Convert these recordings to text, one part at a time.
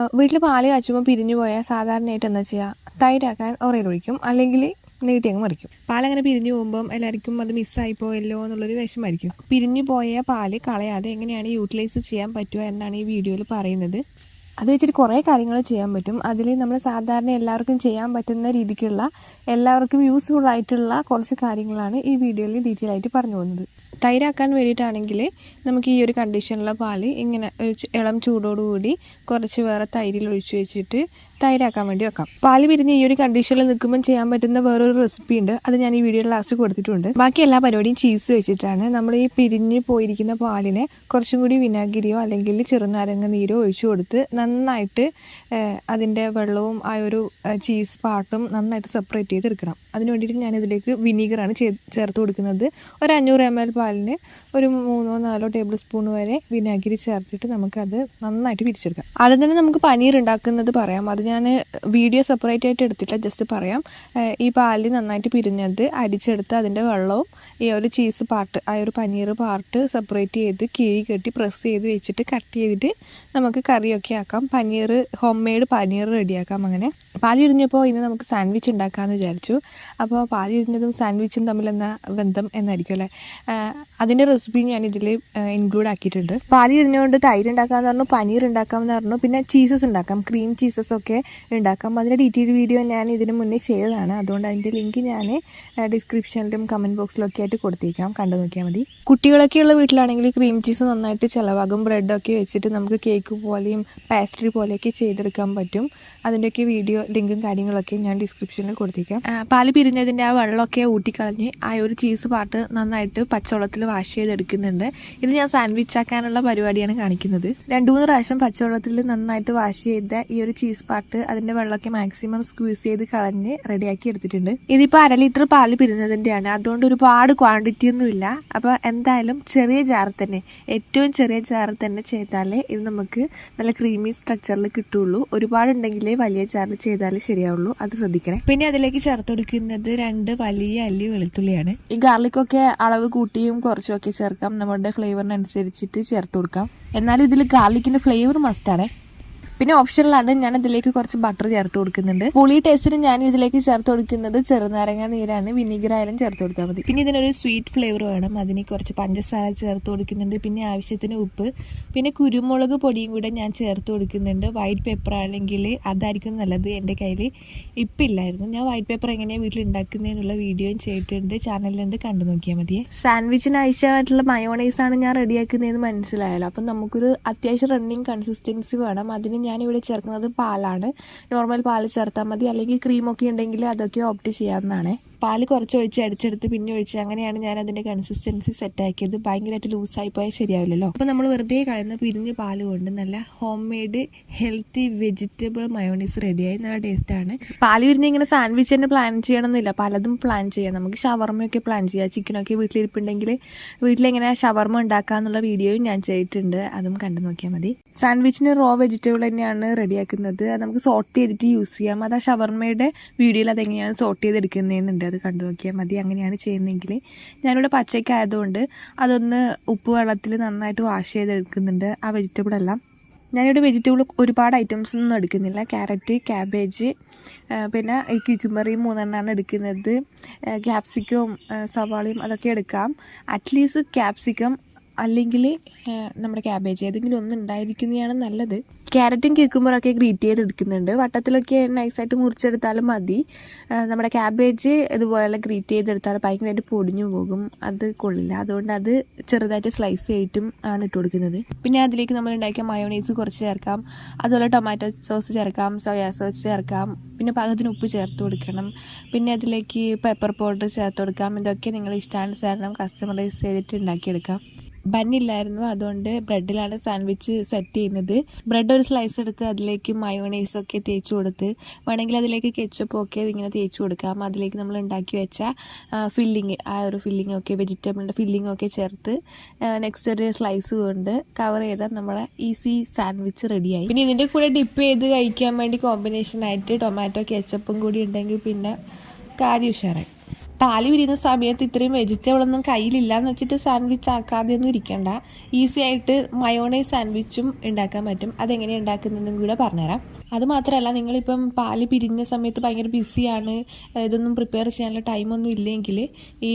വീട്ടിൽ പാൽ കാച്ചുമ്പോൾ പിരിഞ്ഞു പോയാൽ സാധാരണയായിട്ട് എന്താ ചെയ്യുക തൈരാക്കാൻ ഒറയിലൊഴിക്കും അല്ലെങ്കിൽ നീട്ടി അങ്ങ് മറിക്കും. പാലങ്ങനെ പിരിഞ്ഞു പോകുമ്പം എല്ലാവർക്കും അത് മിസ്സായി പോയല്ലോ എന്നുള്ളൊരു വിഷമായിരിക്കും പിരിഞ്ഞു പോയ പാൽ കളയാതെ എങ്ങനെയാണ് യൂട്ടിലൈസ് ചെയ്യാൻ പറ്റുക എന്നാണ് ഈ വീഡിയോയിൽ പറയുന്നത്. അത് വെച്ചിട്ട് കുറേ കാര്യങ്ങൾ ചെയ്യാൻ പറ്റും. അതിൽ നമ്മൾ സാധാരണ എല്ലാവർക്കും ചെയ്യാൻ പറ്റുന്ന രീതിക്കുള്ള എല്ലാവർക്കും യൂസ്ഫുൾ ആയിട്ടുള്ള കുറച്ച് കാര്യങ്ങളാണ് ഈ വീഡിയോയിൽ ഡീറ്റെയിൽ ആയിട്ട് പറഞ്ഞു പോകുന്നത്. തൈരാക്കാൻ വേണ്ടിയിട്ടാണെങ്കിൽ നമുക്ക് ഈ ഒരു കണ്ടീഷനിലുള്ള പാൽ ഇങ്ങനെ ഒരു ഇളം ചൂടോടുകൂടി കുറച്ച് വേറെ തൈരിൽ ഒഴിച്ചു വെച്ചിട്ട് തൈരാക്കാൻ വേണ്ടി വെക്കാം. പാൽ പിരിഞ്ഞ് ഈ ഒരു കണ്ടീഷനിൽ നിൽക്കുമ്പോൾ ചെയ്യാൻ പറ്റുന്ന വേറൊരു റെസിപ്പി ഉണ്ട്. അത് ഞാൻ ഈ വീഡിയോയിൽ ലാസ്റ്റ് കൊടുത്തിട്ടുണ്ട്. ബാക്കി എല്ലാ പരിപാടിയും ചീസ് വെച്ചിട്ടാണ്. നമ്മൾ ഈ പിരിഞ്ഞ് പോയിരിക്കുന്ന പാലിനെ കുറച്ചും കൂടി വിനാഗിരിയോ അല്ലെങ്കിൽ ചെറുനാരങ്ങ നീരോ ഒഴിച്ചു കൊടുത്ത് നന്നായിട്ട് അതിന്റെ വെള്ളവും ആ ഒരു ചീസ് പാട്ടും നന്നായിട്ട് സെപ്പറേറ്റ് ചെയ്തെടുക്കണം. അതിന് വേണ്ടിയിട്ട് ഞാനിതിലേക്ക് വിനീഗറാണ് ചേർത്ത് കൊടുക്കുന്നത്. ഒരു അഞ്ഞൂറ് എം എൽ പാലിന് ഒരു മൂന്നോ നാലോ ടേബിൾ സ്പൂൺ വരെ വിനാഗിരി ചേർത്തിട്ട് നമുക്കത് നന്നായിട്ട് പിരിച്ചെടുക്കാം ആദ്യം തന്നെ നമുക്ക് പനീർ ഉണ്ടാക്കുന്നത് പറയാം. അത് ഞാൻ വീഡിയോ സെപ്പറേറ്റ് ആയിട്ട് എടുത്തില്ല ജസ്റ്റ് പറയാം. ഈ പാൽ നന്നായിട്ട് പിരിഞ്ഞത് അരിച്ചെടുത്ത് അതിന്റെ വെള്ളവും ഈ ഒരു ചീസ് പാർട്ട് ആ ഒരു പനീർ പാർട്ട് സെപ്പറേറ്റ് ചെയ്ത് കിഴി കെട്ടി പ്രസ് ചെയ്ത് വെച്ചിട്ട് കട്ട് ചെയ്തിട്ട് നമുക്ക് കറിയൊക്കെ ആക്കാം. പനീർ ഹോം മെയ്ഡ് പനീർ റെഡിയാക്കാം അങ്ങനെ. പാൽ ഇരിഞ്ഞപ്പോൾ ഇന്ന് നമുക്ക് സാൻഡ്വിച്ച് ഉണ്ടാക്കാമെന്ന് വിചാരിച്ചു. അപ്പോൾ പാൽ ഇരിഞ്ഞതും സാൻഡ്വിച്ചും തമ്മിലെന്ന ബന്ധം എന്നായിരിക്കും അല്ലേ? അതിന്റെ റെസിപ്പി ഞാൻ ഇതിൽ ഇൻക്ലൂഡ് ആക്കിയിട്ടുണ്ട്. പാൽ ഇരുന്നുകൊണ്ട് തൈര് ഉണ്ടാക്കാമെന്ന് പറഞ്ഞു പനീർ ഉണ്ടാക്കാമെന്ന് പറഞ്ഞു പിന്നെ ചീസസ് ഉണ്ടാക്കാം ക്രീം ചീസസ് ഒക്കെ ഉണ്ടാക്കാം അതിന്റെ ഡീറ്റെയിൽ വീഡിയോ ഞാൻ ഇതിന് മുന്നേ ചെയ്തതാണ്. അതുകൊണ്ട് അതിന്റെ ലിങ്ക് ഞാൻ ഡിസ്ക്രിപ്ഷനിലും കമന്റ് ബോക്സിലും ഒക്കെ ആയിട്ട് കൊടുത്തേക്കാം. കണ്ടു നോക്കിയാൽ മതി. കുട്ടികളൊക്കെ ഉള്ള വീട്ടിലാണെങ്കിൽ ക്രീം ചീസ് നന്നായിട്ട് ചിലവാകും. ബ്രെഡൊക്കെ വെച്ചിട്ട് നമുക്ക് കേക്ക് പോലെയും പാസ്ട്രി പോലെയൊക്കെ ചെയ്തെടുക്കാൻ പറ്റും. അതിന്റെയൊക്കെ വീഡിയോ ലിങ്കും കാര്യങ്ങളൊക്കെ ഞാൻ ഡിസ്ക്രിപ്ഷനിൽ കൊടുത്തേക്കാം. പാൽ പിരിഞ്ഞതിന്റെ ആ വെള്ളമൊക്കെ ഊട്ടിക്കളഞ്ഞ് ആ ഒരു ചീസ് പാട്ട് നന്നായിട്ട് പച്ചവെള്ളത്തിൽ വാഷ് ചെയ്തെടുക്കുന്നുണ്ട്. ഇത് ഞാൻ സാൻഡ്വിച്ച് ആക്കാനുള്ള പരിപാടിയാണ് കാണിക്കുന്നത്. രണ്ടു മൂന്ന് പ്രാവശ്യം പച്ചവെള്ളത്തിൽ നന്നായിട്ട് വാഷ് ചെയ്ത ഈ ഒരു ചീസ് പാർട്ട് അതിന്റെ വെള്ളമൊക്കെ മാക്സിമം സ്ക്യൂസ് ചെയ്ത് കളഞ്ഞ് റെഡിയാക്കി എടുത്തിട്ടുണ്ട്. ഇതിപ്പോൾ അര ലിറ്റർ പാൽ പിരിഞ്ഞതിന്റെയാണ് അതുകൊണ്ട് ഒരുപാട് ക്വാണ്ടിറ്റി ഒന്നുമില്ല അപ്പോൾ എന്തായാലും ചെറിയ ജാറിൽ തന്നെ. ഏറ്റവും ചെറിയ ജാറിൽ തന്നെ ചെയ്താലേ ഇത് നമുക്ക് നല്ല ക്രീമി സ്ട്രക്ചറിൽ കിട്ടുള്ളൂ. ഒരുപാടുണ്ടെങ്കിലേ വലിയ ചാറിൽ ചെയ്താലേ ശരിയാവുള്ളൂ. അത് ശ്രദ്ധിക്കണേ. പിന്നെ അതിലേക്ക് ചേർത്ത് കൊടുക്കുന്നത് രണ്ട് വലിയ അല്ലി വെളുത്തുള്ളിയാണ്. ഈ ഗാർലിക്കൊക്കെ അളവ് കൂട്ടിയും കുറച്ചും ഒക്കെ ചേർക്കാം. നമ്മുടെ ഫ്ലേവറിനനുസരിച്ചിട്ട് ചേർത്ത് കൊടുക്കാം. എന്നാലും ഇതിൽ ഗാർലിക്കിന്റെ ഫ്ലേവർ മസ്റ്റാണേ പിന്നെ ഓപ്ഷനിലാണ് ഞാൻ ഇതിലേക്ക് കുറച്ച് ബട്ടർ ചേർത്ത് കൊടുക്കുന്നുണ്ട്. പുളി ടേസ്റ്റിന് ഞാൻ ഇതിലേക്ക് ചേർത്ത് കൊടുക്കുന്നത് ചെറുനാരങ്ങ നീരാണ്. വിനീഗർ ആയാലും ചേർത്ത് കൊടുത്താൽ മതി. പിന്നെ ഇതിനൊരു സ്വീറ്റ് ഫ്ലേവർ വേണം. അതിന് കുറച്ച് പഞ്ചസാര ചേർത്ത് കൊടുക്കുന്നുണ്ട്. പിന്നെ ആവശ്യത്തിന് ഉപ്പ്. പിന്നെ കുരുമുളക് പൊടിയും കൂടെ ഞാൻ ചേർത്ത് കൊടുക്കുന്നുണ്ട്. വൈറ്റ് പേപ്പർ ആണെങ്കിൽ അതായിരിക്കും നല്ലത് എന്റെ കയ്യിൽ ഇപ്പില്ലായിരുന്നു ഞാൻ വൈറ്റ് പേപ്പർ എങ്ങനെയാണ് വീട്ടിൽ ഉണ്ടാക്കുന്നതിനുള്ള വീഡിയോയും ചെയ്തിട്ടുണ്ട്. ചാനലിലുണ്ട് കണ്ടു നോക്കിയാൽ മതിയെ സാൻഡ്വിച്ചിന് ആവശ്യമായിട്ടുള്ള മയോണൈസാണ് ഞാൻ റെഡിയാക്കുന്നതെന്ന് മനസ്സിലായല്ലോ. അപ്പം നമുക്കൊരു അത്യാവശ്യം റണ്ണിങ് കൺസിസ്റ്റൻസി വേണം. അതിന് ഞാനിവിടെ ചേർക്കുന്നത് പാലാണ്. നോർമൽ പാൽ ചേർത്താൽ മതി. അല്ലെങ്കിൽ ക്രീമൊക്കെ ഉണ്ടെങ്കിൽ അതൊക്കെ ഓപ്റ്റ് ചെയ്യാവുന്നതാണ്. പാൽ കുറച്ച് ഒഴിച്ച് അടിച്ചെടുത്ത് പിന്നെ ഒഴിച്ച് അങ്ങനെയാണ് ഞാൻ അതിന്റെ കൺസിസ്റ്റൻസി സെറ്റ് ആക്കിയത്. ഭയങ്കരമായിട്ട് ലൂസായി പോയാൽ ശരിയാവില്ലല്ലോ. അപ്പോൾ നമ്മൾ വെറുതെ കളയുന്ന പിരിഞ്ഞ് പാൽ കൊണ്ട് നല്ല home made healthy vegetable mayonnaise റെഡിയായി നല്ല ടേസ്റ്റാണ് പാൽ വിരിഞ്ഞ് ഇങ്ങനെ സാൻഡ്വിച്ച് തന്നെ പ്ലാൻ ചെയ്യണമെന്നില്ല പലതും പ്ലാൻ ചെയ്യാം. നമുക്ക് ഷവർമ്മയൊക്കെ പ്ലാൻ ചെയ്യാം. ചിക്കനൊക്കെ വീട്ടിലിരിപ്പുണ്ടെങ്കിൽ വീട്ടിലെങ്ങനെ ഷവർമ്മ ഉണ്ടാക്കാന്നുള്ള വീഡിയോയും ഞാൻ ചെയ്തിട്ടുണ്ട്. അതും കണ്ടു നോക്കിയാൽ മതി. സാൻഡ്വിച്ചിന് റോ വെജിറ്റബിൾ തന്നെയാണ് റെഡിയാക്കുന്നത് അത് നമുക്ക് സോർട്ട് ചെയ്തിട്ട് യൂസ് ചെയ്യാം. അത് ആ ഷവർമ്മയുടെ വീഡിയോയിൽ അതെങ്ങനെയാണ് സോർട്ട് ചെയ്തെടുക്കുന്നതെന്നുണ്ട് അത് കണ്ടു നോക്കിയാൽ മതി. അങ്ങനെയാണ് ചെയ്യുന്നതെങ്കിൽ ഞാനിവിടെ പച്ചക്കായതുകൊണ്ട് അതൊന്ന് ഉപ്പ് വെള്ളത്തിൽ നന്നായിട്ട് വാഷ് ചെയ്തെടുക്കുന്നുണ്ട്. ആ വെജിറ്റബിൾ എല്ലാം. ഞാനിവിടെ വെജിറ്റബിൾ ഒരുപാട് ഐറ്റംസ് ഒന്നും എടുക്കുന്നില്ല. ക്യാരറ്റ് ക്യാബേജ് പിന്നെ ഈ മൂന്നെണ്ണമാണ് എടുക്കുന്നത്. ക്യാപ്സിക്കവും സവാളയും അതൊക്കെ എടുക്കാം. അറ്റ്ലീസ്റ്റ് ക്യാപ്സിക്കം അല്ലെങ്കിൽ നമ്മുടെ ക്യാബേജ് ഏതെങ്കിലും ഒന്ന് ഉണ്ടായിരിക്കുന്നതാണ് നല്ലത്. ക്യാരറ്റും ക്യൂക്കുമ്പറൊക്കെ ഗ്രേറ്റ് ചെയ്തെടുക്കുന്നുണ്ട്. വട്ടത്തിലൊക്കെ നൈസായിട്ട് മുറിച്ചെടുത്താലും മതി. നമ്മുടെ ക്യാബേജ് ഇതുപോലെ ഗ്രീറ്റ് ചെയ്തെടുത്താൽ ഭയങ്കരമായിട്ട് പൊടിഞ്ഞു പോകും. അത് കൊള്ളില്ല. അതുകൊണ്ട് അത് ചെറുതായിട്ട് സ്ലൈസ് ചെയ്തിട്ടും ആണ് ഇട്ട് കൊടുക്കുന്നത്. പിന്നെ അതിലേക്ക് നമ്മൾ ഉണ്ടാക്കിയ മയോണൈസ് കുറച്ച് ചേർക്കാം. അതുപോലെ ടൊമാറ്റോ സോസ് ചേർക്കാം സോയാ സോസ് ചേർക്കാം. പിന്നെ പാകത്തിന് ഉപ്പ് ചേർത്ത് കൊടുക്കണം. പിന്നെ അതിലേക്ക് പെപ്പർ പൗഡർ ചേർത്ത് കൊടുക്കാം. ഇതൊക്കെ നിങ്ങൾ ഇഷ്ടാനുസരണം കസ്റ്റമറൈസ് ചെയ്തിട്ട് ഉണ്ടാക്കിയെടുക്കാം. ബന്നില്ലായിരുന്നു അതുകൊണ്ട് ബ്രെഡിലാണ് സാൻഡ്വിച്ച് സെറ്റ് ചെയ്യുന്നത്. ബ്രെഡ് ഒരു സ്ലൈസ് എടുത്ത് അതിലേക്ക് മയോണൈസ് ഒക്കെ തേച്ച് കൊടുത്ത് വേണമെങ്കിൽ അതിലേക്ക് കെച്ചപ്പ് ഒക്കെ ഇങ്ങനെ തേച്ച് കൊടുക്കാം. അതിലേക്ക് നമ്മൾ ഉണ്ടാക്കി വെച്ച ഫില്ലിങ് ആ ഒരു ഫില്ലിംഗ് ഒക്കെ വെജിറ്റബിളിന്റെ ഫില്ലിംഗ് ഒക്കെ ചേർത്ത് നെക്സ്റ്റ് ഒരു സ്ലൈസ് കൊണ്ട് കവർ ചെയ്താൽ നമ്മുടെ ഈസി സാൻഡ്വിച്ച് റെഡിയായി. പിന്നെ ഇതിന്റെ കൂടെ ഡിപ്പ് ചെയ്ത് കഴിക്കാൻ വേണ്ടി കോമ്പിനേഷൻ ആയിട്ട് ടൊമാറ്റോ കെച്ചപ്പും കൂടി ഉണ്ടെങ്കിൽ പിന്നെ കാര്യം ഉഷാറായി. പാൽ വിരിയുന്ന സമയത്ത് ഇത്രയും വെജിറ്റബിൾ ഒന്നും കയ്യിലില്ല എന്ന് വെച്ചിട്ട് സാൻഡ്വിച്ച് ആക്കാതെ ഒന്നും ഇരിക്കണ്ട. ഈസി ആയിട്ട് മയോണൈസ് സാൻഡ്വിച്ചും ഉണ്ടാക്കാൻ പറ്റും. അതെങ്ങനെ ഉണ്ടാക്കുന്നതെന്നും കൂടെ പറഞ്ഞുതരാം. അത് മാത്രമല്ല നിങ്ങളിപ്പം പാൽ പിരിഞ്ഞ സമയത്ത് ഭയങ്കര ബിസിയാണ് ഇതൊന്നും പ്രിപ്പയർ ചെയ്യാനുള്ള ടൈമൊന്നും ഇല്ലെങ്കിൽ ഈ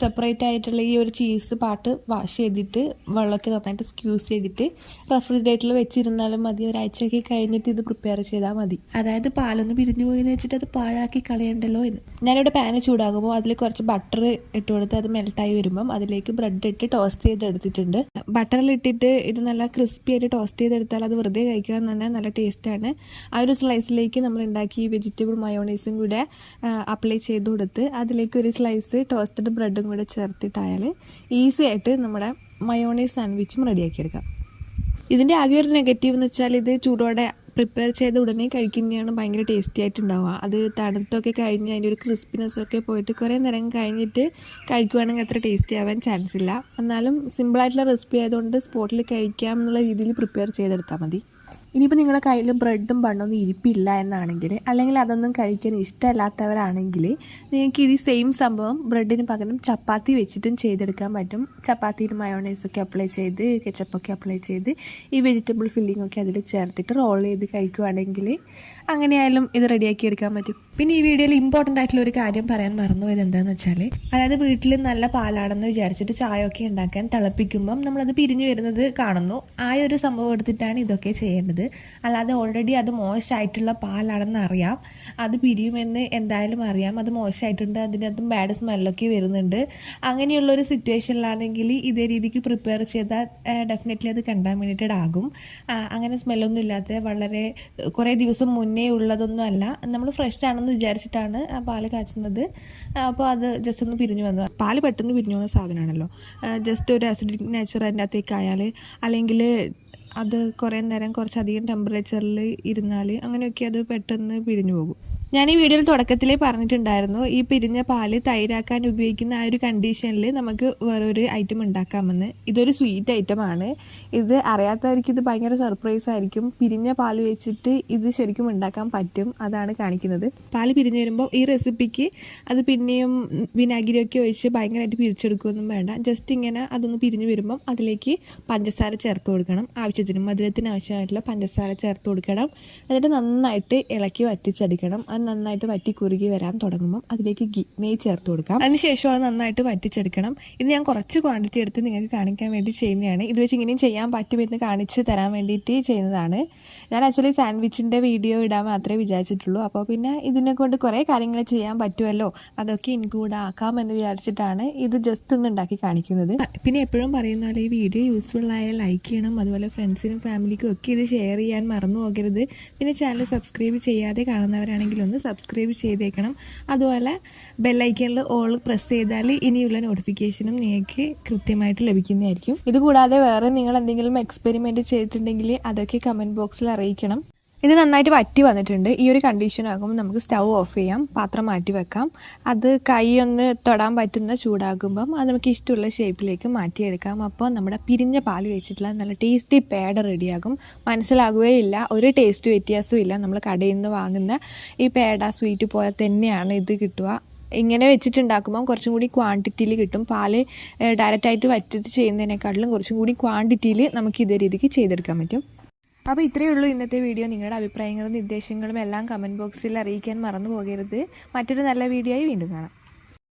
സെപ്പറേറ്റ് ആയിട്ടുള്ള ഈ ഒരു ചീസ് പാട്ട് വാഷ് ചെയ്തിട്ട് വെള്ളമൊക്കെ നന്നായിട്ട് സ്ക്യൂസ് ചെയ്തിട്ട് റെഫ്രിജറേറ്ററിൽ വെച്ചിരുന്നാലും മതി. ഒരാഴ്ചയൊക്കെ കഴിഞ്ഞിട്ട് ഇത് പ്രിപ്പയർ ചെയ്താൽ മതി. അതായത് പാലൊന്ന് പിരിഞ്ഞു പോയി എന്ന് വെച്ചിട്ട് അത് പാഴാക്കി കളയണ്ടല്ലോ എന്ന്. ഞാനിവിടെ പാന് ചൂടാകുമ്പോൾ അതിൽ കുറച്ച് ബട്ടർ ഇട്ട് കൊടുത്ത് അത് മെൽട്ടായി വരുമ്പം അതിലേക്ക് ബ്രെഡ് ഇട്ട് ടോസ്റ്റ് ചെയ്തെടുത്തിട്ടുണ്ട്. ബട്ടറിൽ ഇട്ടിട്ട് ഇത് നല്ല ക്രിസ്പി ആയിട്ട് ടോസ്റ്റ് ചെയ്തെടുത്താൽ അത് വെറുതെ കഴിക്കാൻ തന്നെ നല്ല ടേസ്റ്റാണ് ആ ഒരു സ്ലൈസിലേക്ക് നമ്മൾ ഉണ്ടാക്കി വെജിറ്റബിൾ മയോണൈസും കൂടെ അപ്ലൈ ചെയ്ത് കൊടുത്ത് അതിലേക്ക് ഒരു സ്ലൈസ് ടോസ്റ്റഡ് ബ്രെഡും കൂടെ ചേർത്തിട്ടായാൽ ഈസി ആയിട്ട് നമ്മുടെ മയോണൈസ് സാൻഡ്വിച്ചും റെഡിയാക്കി എടുക്കാം ഇതിന്റെ ആകെ ഒരു നെഗറ്റീവ് എന്ന് വെച്ചാൽ ഇത് ചൂടോടെ പ്രിപ്പയർ ചെയ്ത് ഉടനെ കഴിക്കുന്നതാണ് ഭയങ്കര ടേസ്റ്റി ആയിട്ടുണ്ടാവുക. അത് തണുത്തൊക്കെ കഴിഞ്ഞ് അതിന്റെ ഒരു ക്രിസ്പിനെസ് ഒക്കെ പോയിട്ട് കുറേ നേരം കഴിഞ്ഞിട്ട് കഴിക്കുവാണെങ്കിൽ അത്ര ടേസ്റ്റി ആവാൻ ചാൻസ് ഇല്ല. എന്നാലും സിമ്പിളായിട്ടുള്ള റെസിപ്പി ആയതുകൊണ്ട് സ്പോട്ടിൽ കഴിക്കാം എന്നുള്ള രീതിയിൽ പ്രിപ്പയർ ചെയ്തെടുത്താൽ മതി. ഇനിയിപ്പോൾ നിങ്ങളുടെ കയ്യിൽ ബ്രെഡും ബണ്ണൊന്നും ഇരിപ്പില്ല എന്നാണെങ്കിൽ അല്ലെങ്കിൽ അതൊന്നും കഴിക്കാൻ ഇഷ്ടമല്ലാത്തവരാണെങ്കിൽ നിങ്ങൾക്ക് ഇത് സെയിം സംഭവം ബ്രെഡിന് പകരം ചപ്പാത്തി വെച്ചിട്ടും ചെയ്തെടുക്കാൻ പറ്റും. ചപ്പാത്തിയിൽ മയോണൈസൊക്കെ അപ്ലൈ ചെയ്ത് കെച്ചപ്പൊക്കെ അപ്ലൈ ചെയ്ത് ഈ വെജിറ്റബിൾ ഫില്ലിംഗ് ഒക്കെ അതിൽ ചേർത്തിട്ട് റോൾ ചെയ്ത് കഴിക്കുവാണെങ്കിൽ അങ്ങനെയായാലും ഇത് റെഡിയാക്കി എടുക്കാൻ പറ്റും. പിന്നെ ഈ വീഡിയോയിൽ ഇമ്പോർട്ടന്റ് ആയിട്ടുള്ള ഒരു കാര്യം പറയാൻ മറന്നു മറന്നുപോയത് എന്താണെന്ന് വെച്ചാൽ അതായത് വീട്ടിൽ നല്ല പാലാണെന്ന് വിചാരിച്ചിട്ട് ചായ ഒക്കെ ഉണ്ടാക്കാൻ തിളപ്പിക്കുമ്പം നമ്മളത് പിരിഞ്ഞു വരുന്നത് കാണുന്നു. ആ ഒരു സംഭവം എടുത്തിട്ടാണ് ഇതൊക്കെ ചെയ്യേണ്ടത്. അല്ലാതെ ഓൾറെഡി അത് മോശമായിട്ടുള്ള പാലാണെന്ന് അറിയാം. അത് പിരിയുമെന്ന് എന്തായാലും അറിയാം. അത് മോശമായിട്ടുണ്ട് അതിനകത്തും ബാഡ് സ്മെല്ലൊക്കെ വരുന്നുണ്ട്. അങ്ങനെയുള്ള ഒരു സിറ്റുവേഷനിലാണെങ്കിൽ ഇതേ രീതിക്ക് പ്രിപ്പയർ ചെയ്താൽ ഡെഫിനറ്റ്ലി അത് കണ്ടാമിനേറ്റഡ് ആകും അങ്ങനെ സ്മെല്ലൊന്നും ഇല്ലാത്ത വളരെ കുറേ ദിവസം മുന്നേ ഉള്ളതൊന്നും അല്ല നമ്മൾ ഫ്രഷ് ആണെന്ന് വിചാരിച്ചിട്ടാണ് ആ പാൽ കാച്ചുന്നത്. അപ്പോൾ അത് ജസ്റ്റ് ഒന്ന് പിരിഞ്ഞു വന്നത്. പാൽ പെട്ടെന്ന് പിരിഞ്ഞു പോകുന്ന സാധനമാണല്ലോ. ജസ്റ്റ് ഒരു അസിഡിക് നേച്ചർ അതിന്റെ അകത്തേക്ക് ആയാൽ അല്ലെങ്കിൽ അത് കുറേ നേരം കുറച്ചധികം ടെമ്പറേച്ചറിൽ ഇരുന്നാൽ അങ്ങനെയൊക്കെ അത് പെട്ടെന്ന് പിരിഞ്ഞു പോകും. ഞാൻ ഈ വീഡിയോയിൽ തുടക്കത്തിലേ പറഞ്ഞിട്ടുണ്ടായിരുന്നു ഈ പിരിഞ്ഞ പാൽ തൈരാക്കാൻ ഉപയോഗിക്കുന്ന ആ ഒരു കണ്ടീഷനിൽ നമുക്ക് വേറൊരു ഐറ്റം ഉണ്ടാക്കാമെന്ന്. ഇതൊരു സ്വീറ്റ് ഐറ്റമാണ്. ഇത് അറിയാത്തവർക്ക് ഇത് ഭയങ്കര സർപ്രൈസ് ആയിരിക്കും. പിരിഞ്ഞ പാൽ വെച്ചിട്ട് ഇത് ശരിക്കും ഉണ്ടാക്കാൻ പറ്റും അതാണ് കാണിക്കുന്നത്. പാൽ പിരിഞ്ഞു വരുമ്പോൾ ഈ റെസിപ്പിക്ക് അത് പിന്നെയും വിനാഗിരിയൊക്കെ ഒഴിച്ച് ഭയങ്കരമായിട്ട് പിരിച്ചെടുക്കുകയൊന്നും വേണ്ട. ജസ്റ്റ് ഇങ്ങനെ അതൊന്ന് പിരിഞ്ഞു വരുമ്പം അതിലേക്ക് പഞ്ചസാര ചേർത്ത് കൊടുക്കണം. ആവശ്യത്തിന് മധുരത്തിന് ആവശ്യമായിട്ടുള്ള പഞ്ചസാര ചേർത്ത് കൊടുക്കണം. എന്നിട്ട് നന്നായിട്ട് ഇളക്കി വറ്റിച്ചെടുക്കണം. നന്നായിട്ട് വറ്റി കുറുകി വരാൻ തുടങ്ങുമ്പോൾ അതിലേക്ക് ഗീ നെയ്യ് ചേർത്ത് കൊടുക്കാം. അതിനുശേഷം അത് നന്നായിട്ട് വറ്റിച്ചെടുക്കണം. ഇത് ഞാൻ കുറച്ച് ക്വാണ്ടിറ്റി എടുത്ത് നിങ്ങൾക്ക് കാണിക്കാൻ വേണ്ടി ചെയ്യുന്നതാണ്. ഇത് വെച്ച് ഇങ്ങനെയും ചെയ്യാൻ പറ്റുമെന്ന് കാണിച്ച് തരാൻ വേണ്ടിയിട്ട് ചെയ്യുന്നതാണ്. ഞാൻ ആക്ച്വലി സാൻഡ്വിച്ചിന്റെ വീഡിയോ ഇടാൻ മാത്രമേ വിചാരിച്ചിട്ടുള്ളൂ. അപ്പോൾ പിന്നെ ഇതിനെ കൊണ്ട് കുറേ കാര്യങ്ങൾ ചെയ്യാൻ പറ്റുമല്ലോ? അതൊക്കെ ഇൻക്ലൂഡ് ആക്കാമെന്ന് വിചാരിച്ചിട്ടാണ് ഇത് ജസ്റ്റ് ഒന്ന് ഉണ്ടാക്കി കാണിക്കുന്നത്. പിന്നെ എപ്പോഴും പറയുന്ന പോലെ ഈ വീഡിയോ യൂസ്ഫുൾ ആയ ലൈക്ക് ചെയ്യണം. അതുപോലെ ഫ്രണ്ട്സിനും ഫാമിലിക്കും ഒക്കെ ഇത് ഷെയർ ചെയ്യാൻ മറന്നു പോകരുത്. പിന്നെ ചാനൽ സബ്സ്ക്രൈബ് ചെയ്യാതെ കാണുന്നവരാണെങ്കിൽ ഒന്ന് സബ്സ്ക്രൈബ് ചെയ്തേക്കണം. അതുപോലെ ബെല്ലൈക്കണിൽ ഓൾ പ്രസ് ചെയ്താൽ ഇനിയുള്ള നോട്ടിഫിക്കേഷനും നിങ്ങൾക്ക് കൃത്യമായിട്ട് ലഭിക്കുന്നതായിരിക്കും. ഇതുകൂടാതെ വേറെ നിങ്ങൾ എന്തെങ്കിലും എക്സ്പെരിമെന്റ് ചെയ്തിട്ടുണ്ടെങ്കിൽ അതൊക്കെ കമന്റ് ബോക്സിൽ അറിയിക്കണം. ഇത് നന്നായിട്ട് വറ്റി വന്നിട്ടുണ്ട്. ഈ ഒരു കണ്ടീഷൻ ആകുമ്പോൾ നമുക്ക് സ്റ്റൗ ഓഫ് ചെയ്യാം. പാത്രം മാറ്റി വെക്കാം. അത് കൈ ഒന്ന് തൊടാൻ പറ്റുന്ന ചൂടാകുമ്പം അത് നമുക്ക് ഇഷ്ടമുള്ള ഷേപ്പിലേക്ക് മാറ്റിയെടുക്കാം. അപ്പോൾ നമ്മുടെ പിരിഞ്ഞ പാൽ വെച്ചിട്ടുള്ള നല്ല ടേസ്റ്റി പേട റെഡിയാകും മനസ്സിലാകുകയില്ല ഒരു ടേസ്റ്റ് വ്യത്യാസവും ഇല്ല. നമ്മൾ കടയിൽ നിന്ന് വാങ്ങുന്ന ഈ പേട സ്വീറ്റ് പോലെ തന്നെയാണ് ഇത് കിട്ടുക. ഇങ്ങനെ വെച്ചിട്ടുണ്ടാക്കുമ്പം കുറച്ചും കൂടി ക്വാണ്ടിറ്റിയിൽ കിട്ടും. പാൽ ഡയറക്റ്റായിട്ട് വറ്റിട്ട് ചെയ്യുന്നതിനേക്കാട്ടിലും കുറച്ചും കൂടി ക്വാണ്ടിറ്റിയിൽ നമുക്ക് ഇതേ രീതിക്ക് ചെയ്തെടുക്കാൻ പറ്റും. അപ്പോൾ ഇത്രയേ ഉള്ളൂ ഇന്നത്തെ വീഡിയോ. നിങ്ങളുടെ അഭിപ്രായങ്ങളും നിർദ്ദേശങ്ങളും എല്ലാം കമന്റ് ബോക്സിൽ അറിയിക്കാൻ മറന്നു പോകരുത് മറ്റൊരു നല്ല വീഡിയോ ആയി വീണ്ടും കാണാം.